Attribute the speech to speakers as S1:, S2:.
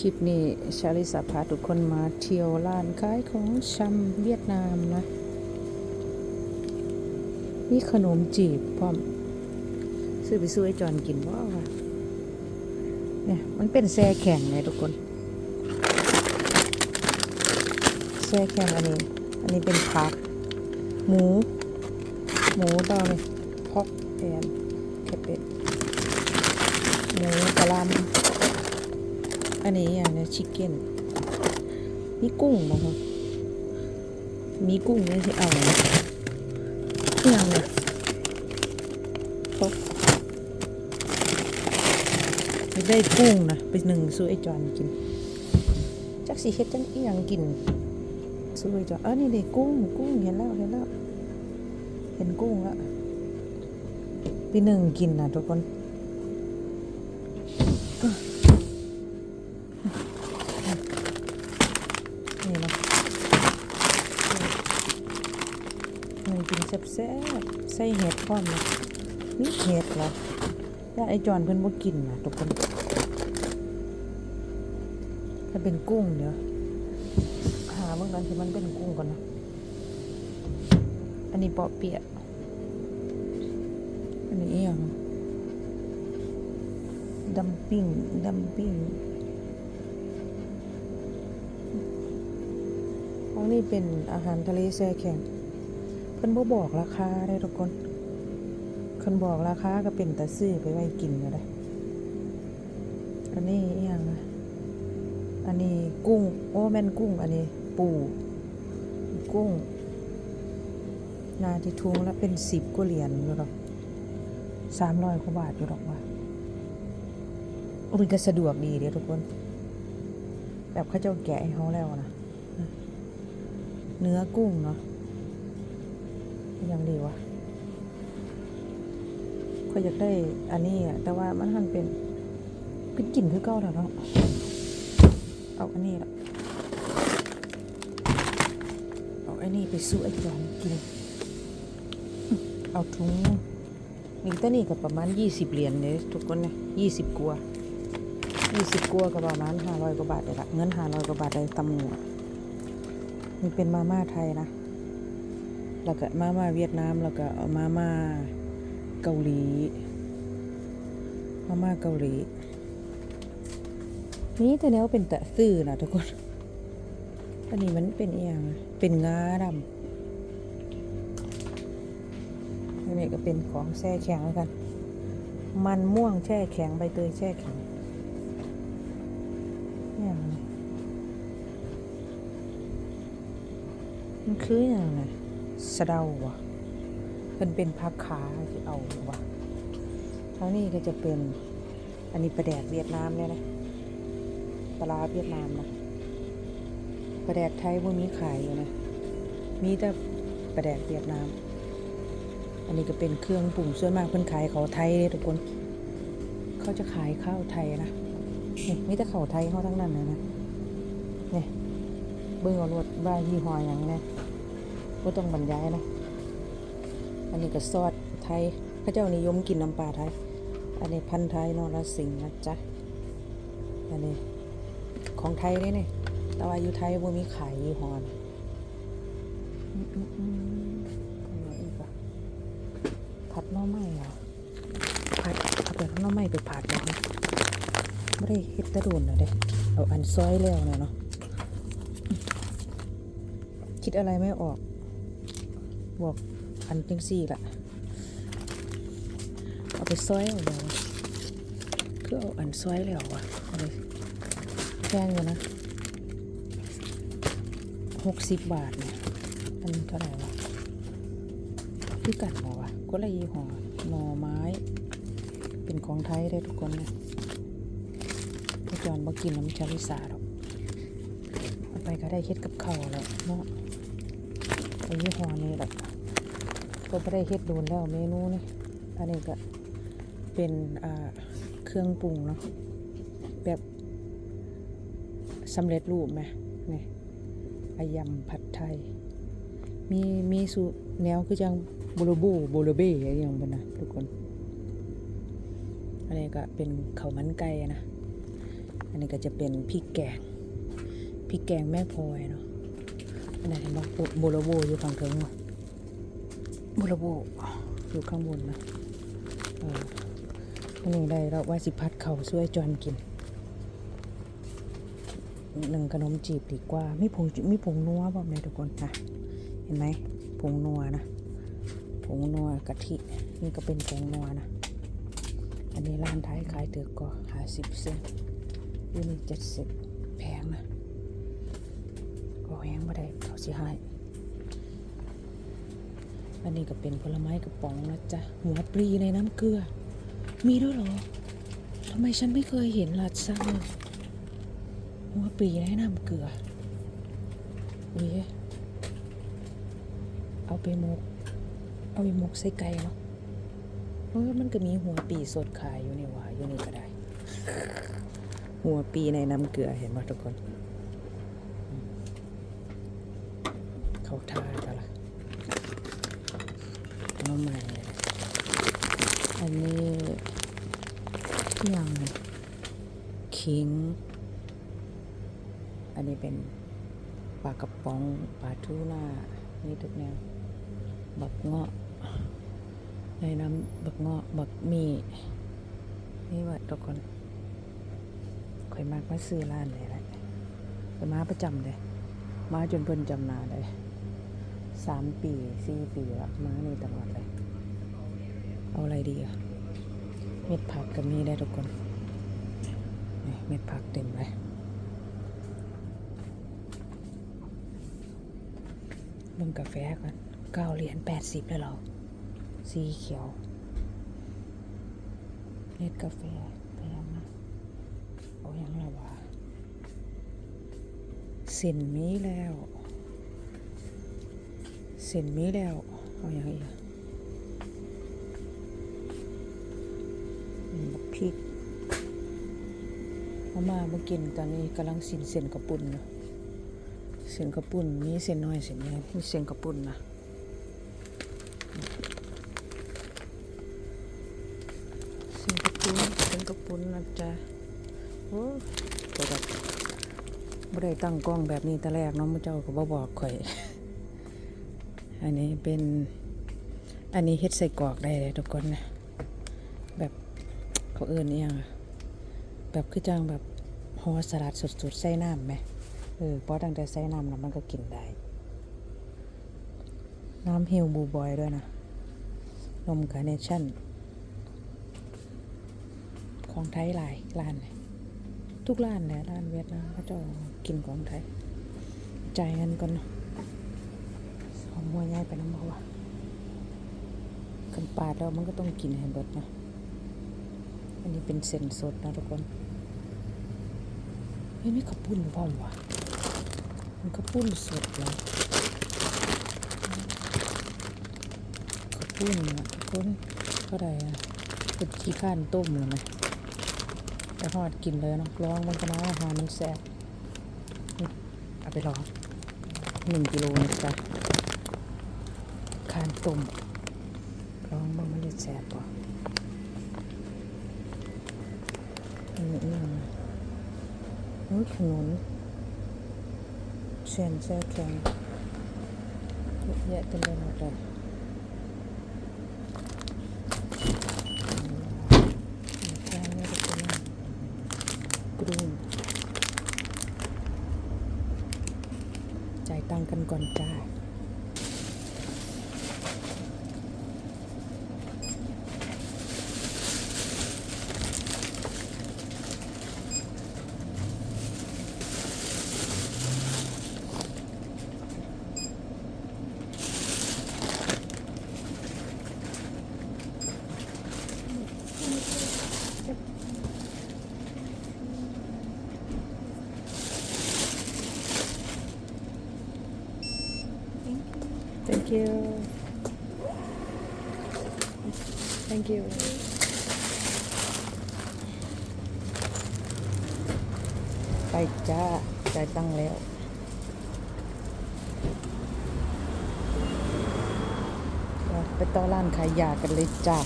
S1: คลิปนี้ชาลิสาพาทุกคนมาเที่ยวร้านขายของชำเวียดนามนะ มีขนมจีบพร้อม ซื้อไปซื้อไอ้จอนกินว่าวะเนี่ยมันเป็นแซ่แข็งไงทุกคน แซ่แข็งอันนี้ อันนี้เป็นผัก หมู หมูต่อเลยพอกแอนแคเป็ดหมูกระลำ อันนี้อย่างนี้ชิคเก้นมีกุ้งบ่ครับมีกุ้งนี่ที่เอาเนี่ยเที่ยงนี่ยครบได้กุ้งนะไปหนึ่งซื้อไอจอนกินจักสีเฮ็ดจังอีหยังกินซื้อไอจอนเออนี่เด็กุ้งกุ้งเห็นแล้วเห็นแล้วเห็นกุ้งแล้วไปหนึ่งกินนะทุกคน แซ่บๆใส่เห็ดพร้อมนะมีเห็ดเหรอย่าไอจอนเพิ่นบ่กินนะทุกคน ถ้าเป็นกุ้งเดี๋ยวหาเมื่อกันที่มันเป็นกุ้งก่อนนะอันนี้เปาะเปียะอันนี้อหย่างดัมปิ้งดัมปิ้งของนี่เป็นอาหารทะเลแช่แข็ง เพิ่นบ่บอกราคาได้ทุกคนเพิ่นบอกราคาก็เป็นแต่ซื้อไปไว้กินก็ได้อันนี้อหย่างอะอันนี้กุ้ง โอ้แม่นกุ้ง อันนี้ ปูกุ้ง นาที่ทุงแล้วเป็นสิบกว่าเหรียญอยู่หรอกสามร้อยกว่าบาทอยู่หรอกว่าโอ้มันก็สะดวกดีเดียวทุกคน แบบเขาเจ้าแกะให้เขาแล้วนะเนื้อกุ้งเนาะ ยังดีวะก็อยากได้อันนี้อะแต่ว่ามันหันเป็นเป็นกลิ่นคือเก้าแล้วเนาะเอาอันนี้ละเอาอันนี้ไปสู้ไอ้จอนกิน เอาถุงมีแต่นี่กับประมาณยี่สิบเหรียญเลยทุกคนเนี่ยยี่สิบกัวยี่สิบกัวกับประมาณห้าร้อยกว่าบาทเลยละเงินห้าร้อยกว่าบาทได้ตำหนวนี่เป็นมาม่าไทยนะ แล้วก็มาม่าเวียดนามแล้วก็มาม่าเกาหลี มาม่าเกาหลี นี่แต่แนวเป็นตะซื่อนะทุกคนอันนี้มันเป็นอย่างเป็นงาดำอันนี้ก็เป็นของแช่แข็งแล้วกัน มันม่วงแช่แข็งใบเตยแช่แข็งอย่างมันคืออย่างไร สะเดาวะมันเป็นพักขาที่เอาวะทั้งนี้ก็จะเป็นอันนี้ปลาแดกเวียดนามเนี่ยนะปลาเวียดนามนะปลาแดกไทยพวกนี้ขายอยู่นะ มีแต่ปลาแดกเวียดนาม อันนี้ก็เป็นเครื่องปรุงส่วนมากเพิ่นขายเขาไทยเลยทุกคน เขาจะขายข้าวไทยนะนี่มีแต่ข้าวไทยเขาทั้งนั้นเลยนะเนี่ยเบิ่งเอารถว่ายี่ห้อหยังแน่ ก็ต้องบรรยายนะ อันนี้ก็ซอสไทยพระเจ้านิยมกินน้ำปลาไทย อันนี้พันไทยนอรสิงห์นะจ๊ะ อันนี้ของไทยเลยเนี่ยแต่ว่าอยู่ไทยบ่มีขายยี่ห้อนะอืมอืมอืมอันนี้อีกอะผัดน่อไม้เหรอผัดเอาไปหน่อไม้ไปผัดเหรอไม่ได้เฮ็ดตะโดนเลยเด้เอาอันซอยแล้วเนี่ยเนาะคิดอะไรไม่ออก บอกอันจังสี่ละเอาไปซอยเอาแล้วคือเอาอันซอยแล้วอะเอาไปแพงอยู่นะหกสิบบาทเนี่ยอันนี้เท่าไหร่วะพี่กัดหรอวะก็ละยี่ห้อหน่อไม้ เป็นของไทยได้ทุกคนนะพี่จอนบอกกินน้ำชาลิสาหรอกเอาไปก็ได้เฮ็ดกับข้าวแล้วเนาะไอ้ยี่ห้อนี้แหละ ก็ไม่ได้เฮ็ดโดนแล้วเมนูนี่อันนี้ก็เป็นเครื่องปรุงเนาะแบบสำเร็จรูปไหมนี่อายำผัดไทย มีมีสูแนวคือจังบูโรบูบูโรเบ้อะไรอย่างเงี้ยนะทุกคน อันนี้ก็เป็นข้าวมันไก่นะ อันนี้ก็จะเป็นพริกแกงพริกแกงแม่พลอยเนาะอันไหนเห็นบอกโบโลโบอยู่ฝั่งเทิงวะ บโลโบอยู่ข้างบนนะเอออันนี้ได้เราว่าสิพัดเขาช่วยจอนกินหนึ่งขนมจีบดีกว่ามีผงมีผงนัวบอกเลยทุกคนนะเห็นไหมผงนัวนะผงนัวกะทินี่ก็เป็นผงนัวนะ อันนี้ร้านไทยขายถือก็หาสิบเซนยูนี่เจ็ดสิบแพงนะก็แพงไม่ได้เขาสิให้ อันนี้ก็เป็นผลไม้กระป๋องนะจ๊ะ หัวปลีในน้ำเกลือ มีด้วยเหรอทำไมฉันไม่เคยเห็นลาดซังหัวปลีในน้ำเกลืออุ้ยเอาไปหมก เอาไปหมกใส่ไก่เนาะเออมันก็มีหัวปีสดขายอยู่นี่หว่าอยู่นี่ก็ได้ หัวปีในน้ำเกลือเห็นไหมทุกคน เขาทา ตะละน้ำมันเลยอันนี้ยังขิง อันนี้เป็นปลากระป๋องปลาทูน่านี่ทุกแนว บักเงาะในน้ำบักเงาะบักมี นี่ว่าทุกคนข่อยมากมาซื้อร้านเลยแหละข่อยมาประจำเลย มาจนเพิ่นจำนาเลย สามปีสี่ปีละมาในตลอดเลย เอาอะไรดีอะเม็ดผักก็มีได้ทุกคนเม็ดผักเต็มเลยมึงกาแฟกันเก้าเหรียญแปดสิบเลยเหรอสีเขียวเม็ดกาแฟแพงนะเอาอย่างละวะส้นมีแล้ว เส้นมีแล้วเอาอย่างอีกบักพริกเอามาเมื่อกินตอนนี้กำลังสินเส้นกระปุ่นเนะเส้นกระปุ่นมีเส้นน้อยเส้นใหญ่มีเส้นกระปุ่นนะสิงคโปร์สิงคโปร์นะจ๊ะโอ้ก็แบบบ่ได้ตั้งกล้องแบบนี้แต่แรกเนาะมุเจ้าก็บ่บอกข่อย อันนี้เป็น อันนี้เฮ็ดใส่กรอกได้เลยทุกคนนะแบบเขาเอิ้นอิหยังอะแบบคือจังแบบฮอสลัดสดๆใส่น้ำไหมเออพอตั้งแต่ใส่น้ำแล้วมันก็กินได้ น้ำเฮลบูบอยด้วยนะนมคาร์เนชั่น ของไทยหลายร้านเลยทุกร้านแหละร้านเวียดนามเขาจะกินของไทย จ่ายเงินก่อนเนาะ ไปน้ำบ่วะกันปาดแล้วมันก็ต้องกินให้เบิดนะ อันนี้เป็นเส้นสดนะทุกคนเฮ้ยไม่ขับปุ้นหรือเปล่าวะมันขับปุ้นสดเลยขับปุ้นนะทุกคนก็ได้อะเป็นขี้ข้านต้มเลยไหมไปทอดกินเลยเนาะลองมันก็น้อยอาหามันแซ่บเอาไปลองหนึ่งกิโลนะจ๊ะ คานตุ่มลองมันมันจะแซ่บป่ะอันนี้นี่โอ้ยขนุนเส้นแซ่แข็งเยอะแยะเต็มไปหมดเลยตั้งจ่ายตังค์กันก่อนจ้า you thank you ไปจ้าจ่ายตังค์แล้วไปต่อร้านขายยากันเลยจ้า